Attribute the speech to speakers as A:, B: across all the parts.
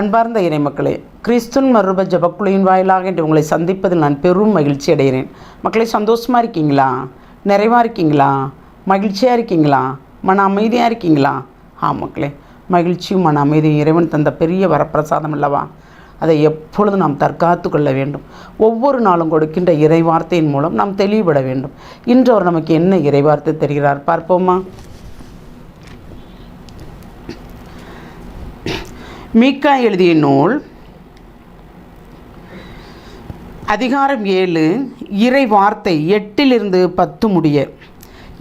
A: அன்பார்ந்த இறைமக்களே கிறிஸ்துன் மறுப ஜபக்குழுவின் வாயிலாக என்று உங்களை சந்திப்பதில் நான் பெரும் மகிழ்ச்சி அடைகிறேன். மக்களை சந்தோஷமாக இருக்கீங்களா? நிறைவாக இருக்கீங்களா? மகிழ்ச்சியாக இருக்கீங்களா? மன அமைதியாக இருக்கீங்களா? ஆ மக்களே மகிழ்ச்சியும் மன அமைதியும் இறைவன் தந்த பெரிய வரப்பிரசாதம் அல்லவா? அதை எப்பொழுது நாம் தற்காத்து கொள்ள வேண்டும். ஒவ்வொரு நாளும் கொடுக்கின்ற இறைவார்த்தையின் மூலம் நாம் தெளிவுபட வேண்டும். இன்று அவர் நமக்கு என்ன இறைவார்த்தை தருகிறார்? பார்ப்போமா? மீக்கா எழுதிய நூல் அதிகாரம் ஏழு இறை வார்த்தை எட்டிலிருந்து பத்து முடிய.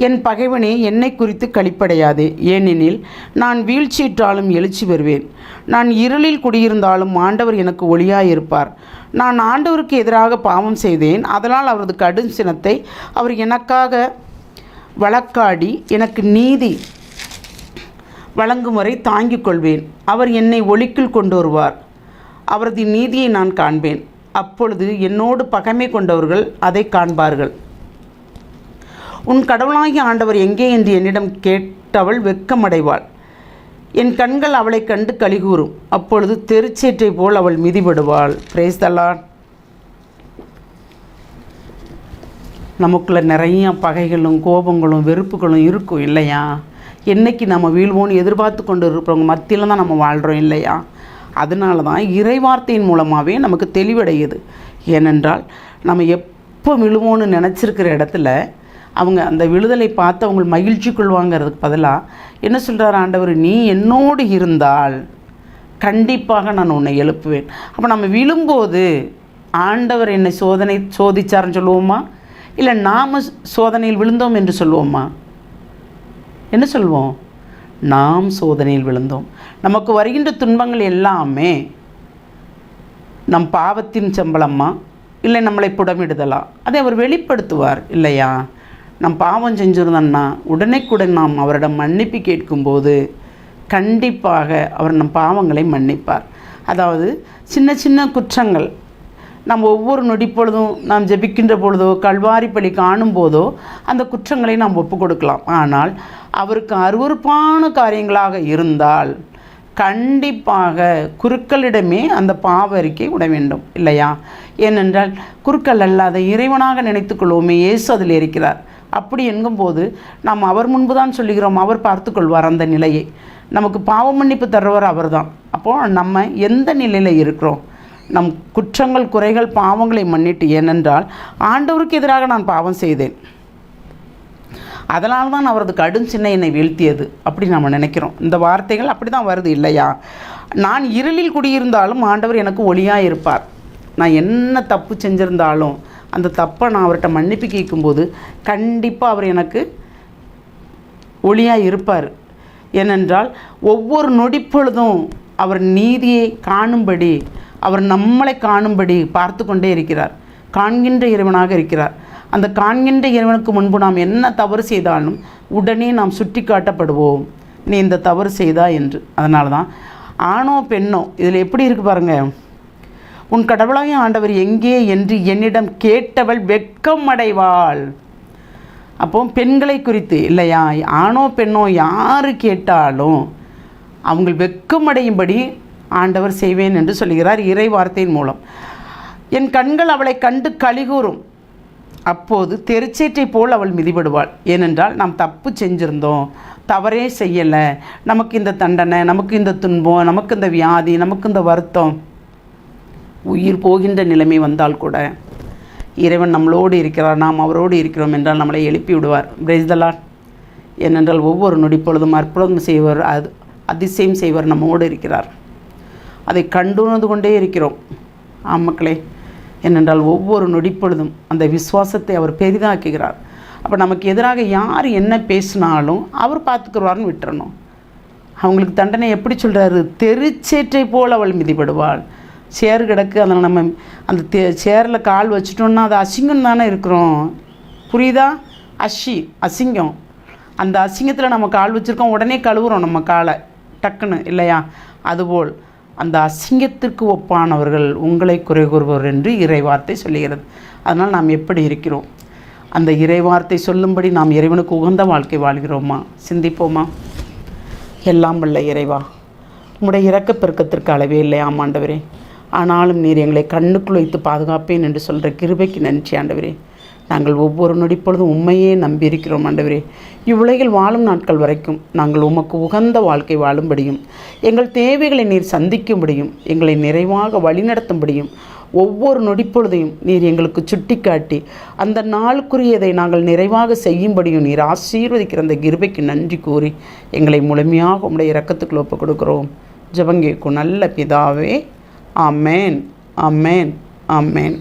A: என் பகைவனே என்னை குறித்து கழிப்படையாது. ஏனெனில் நான் வீழ்ச்சியிட்டாலும் எழுச்சி பெறுவேன். நான் இருளில் குடியிருந்தாலும் ஆண்டவர் எனக்கு ஒளியாயிருப்பார். நான் ஆண்டவருக்கு எதிராக பாவம் செய்தேன். அதனால் அவரது கடும் சினத்தை அவர் எனக்காக வழக்காடி எனக்கு நீதி வழங்கும் வரை தாங்கிக் கொள்வேன். அவர் என்னை ஒளிக்குள் கொண்டு வருவார் அவரது நீதியை நான் காண்பேன். அப்பொழுது என்னோடு பகைமை கொண்டவர்கள் அதை காண்பார்கள். உன் கடவுளாகிய ஆண்டவர் எங்கே என்று என்னிடம் கேட்டவள் வெக்கமடைவாள் என் கண்கள் அவளை கண்டு கலிகூறும் அப்பொழுது தெருச்சேற்றை போல் அவள் மிதிபடுவாள். பிரேஸ்தலான் நமக்குள்ள நிறைய பகைகளும் கோபங்களும் வெறுப்புகளும் இருக்கும் இல்லையா? என்னைக்கு நம்ம வீழ்வோன்னு எதிர்பார்த்து கொண்டு இருக்கிறவங்க மத்தியில் தான் நம்ம வாழ்கிறோம் இல்லையா? அதனால தான் இறைவார்த்தையின் மூலமாகவே நமக்கு தெளிவடையுது. ஏனென்றால் நம்ம எப்போ விழுவோன்னு நினச்சிருக்கிற இடத்துல அவங்க அந்த விழுதலை பார்த்து அவங்க மகிழ்ச்சி கொள்வாங்கிறதுக்கு பதிலாக என்ன சொல்கிறார் ஆண்டவர்? நீ என்னோடு இருந்தால் கண்டிப்பாக நான் உன்னை எழுப்புவேன். அப்போ நம்ம விழும்போது ஆண்டவர் என்னை சோதனை சோதிச்சார்னு சொல்லுவோமா? இல்லை நாம் சோதனையில் விழுந்தோம் என்று சொல்லுவோமா? என்ன சொல்வோம்? நாம் சோதனையில் விழுந்தோம். நமக்கு வருகின்ற துன்பங்கள் எல்லாமே நம் பாவத்தின் சம்பளமா இல்லை நம்மளை புடமிடுதலா? அதை அவர் வெளிப்படுத்துவார் இல்லையா? நம் பாவம் செஞ்சிருந்தோம்னா உடனேக்குடன் நாம் அவரிடம் மன்னிப்பு கேட்கும்போது கண்டிப்பாக அவர் நம் பாவங்களை மன்னிப்பார். அதாவது சின்ன சின்ன குற்றங்கள் நாம் ஒவ்வொரு நொடி பொழுதும் நாம் ஜெபிக்கின்ற பொழுதோ கல்வாரி பலி காணும் போதோ அந்த குற்றங்களை நாம் ஒப்பு கொடுக்கலாம் ஆனால் அவருக்கு அருவறுப்பான காரியங்களாக இருந்தால் கண்டிப்பாக குருக்களிடமே அந்த பாவ அறிக்கை விட வேண்டும். இல்லையா? ஏனென்றால் குருக்கள் அல்லாத இறைவனாக நினைத்து கொள்வோமே இயேசு அதில் இருக்கிறார். அப்படி என்கும்போது நாம் அவர் முன்பு தான் சொல்லுகிறோம் அவர் பார்த்துக்கொள்வார் அந்த நிலையை. நமக்கு பாவ மன்னிப்பு தருவர் அவர்தான். அப்போது நம்ம எந்த நிலையில் இருக்கிறோம்? நம் குற்றங்கள் குறைகள் பாவங்களை மன்னிட்டு ஏனென்றால் ஆண்டவருக்கு எதிராக நான் பாவம் செய்தேன். அதனால தான் அவரது கடும் சின்ன என்னை வீழ்த்தியது அப்படி நாம் நினைக்கிறோம். இந்த வார்த்தைகள் அப்படி தான் வருது இல்லையா? நான் இருளில் குடியிருந்தாலும் ஆண்டவர் எனக்கு ஒளியாக இருப்பார். நான் என்ன தப்பு செஞ்சிருந்தாலும் அந்த தப்பை நான் அவர்கிட்ட மன்னிப்பு கேட்கும்போது கண்டிப்பாக அவர் எனக்கு ஒளியாக இருப்பார். ஏனென்றால் ஒவ்வொரு நொடிப்பொழுதும் அவர் நீதியை காணும்படி அவர் நம்மளை காணும்படி பார்த்து கொண்டே இருக்கிறார். காண்கின்ற இறைவனாக இருக்கிறார். அந்த காண்கின்ற இறைவனுக்கு முன்பு நாம் என்ன தவறு செய்தாலும் உடனே நாம் சுட்டி காட்டப்படுவோம் நீ இந்த தவறு செய்தா என்று. அதனால தான் ஆணோ பெண்ணோ இதில் எப்படி இருக்கு பாருங்க. உன் கடவுளாகிய ஆண்டவர் எங்கே என்று என்னிடம் கேட்டவள் வெட்கம் அடைவாள். அப்போ பெண்களை குறித்து இல்லையா ஆணோ பெண்ணோ யார் கேட்டாலும் அவங்க வெட்கமடையும்படி ஆண்டவர் செய்வேன் என்று சொல்கிறார் இறை வார்த்தையின் மூலம். என் கண்கள் அவளை கண்டு கழிகூறும் அப்போது தெருச்சேற்றை போல் அவள் மிதிபடுவாள். ஏனென்றால் நாம் தப்பு செஞ்சுருந்தோம். தவறே செய்யலை. நமக்கு இந்த தண்டனை நமக்கு இந்த துன்பம் நமக்கு இந்த வியாதி நமக்கு இந்த வருத்தம். உயிர் போகின்ற நிலைமை வந்தால் கூட இறைவன் நம்மளோடு இருக்கிறார். நாம் அவரோடு இருக்கிறோம் என்றால் நம்மளை எழுப்பி விடுவார். பிரேஸ்தலார் ஏனென்றால் ஒவ்வொரு நொடிப்பொழுதும் அற்புதம் செய்வர் அது அதிசயம் செய்வர் நம்மோடு இருக்கிறார். அதை கண்டுணர்ந்து கொண்டே இருக்கிறோம். ஆம் மக்களே ஏனென்றால் ஒவ்வொரு நொடிப்பொழுதும் அந்த விசுவாசத்தை அவர் பெரிதாக்குகிறார். அப்போ நமக்கு எதிராக யார் என்ன பேசினாலும் அவர் பார்த்துக்குருவார்னு விட்டுறணும். அவங்களுக்கு தண்டனை எப்படி சொல்கிறாரு தெருச்சேற்றை போல் அவள் மிதிப்படுவாள் சேர் கிடக்கு அதில் நம்ம அந்த தே சேரில் கால் வச்சிட்டோம்னா அது அசிங்கம் தானே இருக்கிறோம். புரியுதா? அஷி அசிங்கம். அந்த அசிங்கத்தில் நம்ம கால் வச்சுருக்கோம் உடனே கழுவுறோம் நம்ம காலை. டக்குன்னு இல்லையா? அதுபோல். அந்த அசிங்கத்திற்கு ஒப்பானவர்கள் உங்களை குறை கூறுவர் என்று இறைவார்த்தை சொல்லுகிறது. அதனால் நாம் எப்படி இருக்கிறோம்? அந்த இறைவார்த்தை சொல்லும்படி நாம் இறைவனுக்கு உகந்த வாழ்க்கை வாழ்கிறோமா? சிந்திப்போமா? எல்லாம் உள்ள இறைவா உங்களுடைய இறக்க பெருக்கத்திற்கு அளவே இல்லை ஆமாண்டவரே ஆனாலும் நீர் எங்களை கண்ணுக்குள் வைத்து பாதுகாப்பேன் என்று சொல்கிற கிருபைக்கு நன்றி ஆண்டவரே. நாங்கள் ஒவ்வொரு நொடிப்பொழுதும் உண்மையே நம்பியிருக்கிறோம் ஆண்டவரே. இவ்வுலகில் வாழும் நாட்கள் வரைக்கும் நாங்கள் உமக்கு உகந்த வாழ்க்கை வாழும்படியும் எங்கள் தேவைகளை நீர் சந்திக்கும்படியும் எங்களை நிறைவாக வழிநடத்தும்படியும் ஒவ்வொரு நொடிப்பொழுதையும் நீர் எங்களுக்கு சுட்டிக்காட்டி அந்த நாளுக்குரியதை நாங்கள் நிறைவாக செய்யும்படியும் நீர் ஆசீர்வதிக்கிற அந்த கிருபைக்கு நன்றி கூறி எங்களை முழுமையாக உங்களுடைய இரக்கத்துக்குள் ஒப்பு கொடுக்கிறோம் ஜெபங்கேக்கும் நல்ல பிதாவே ஆமேன் ஆமேன் ஆமேன்.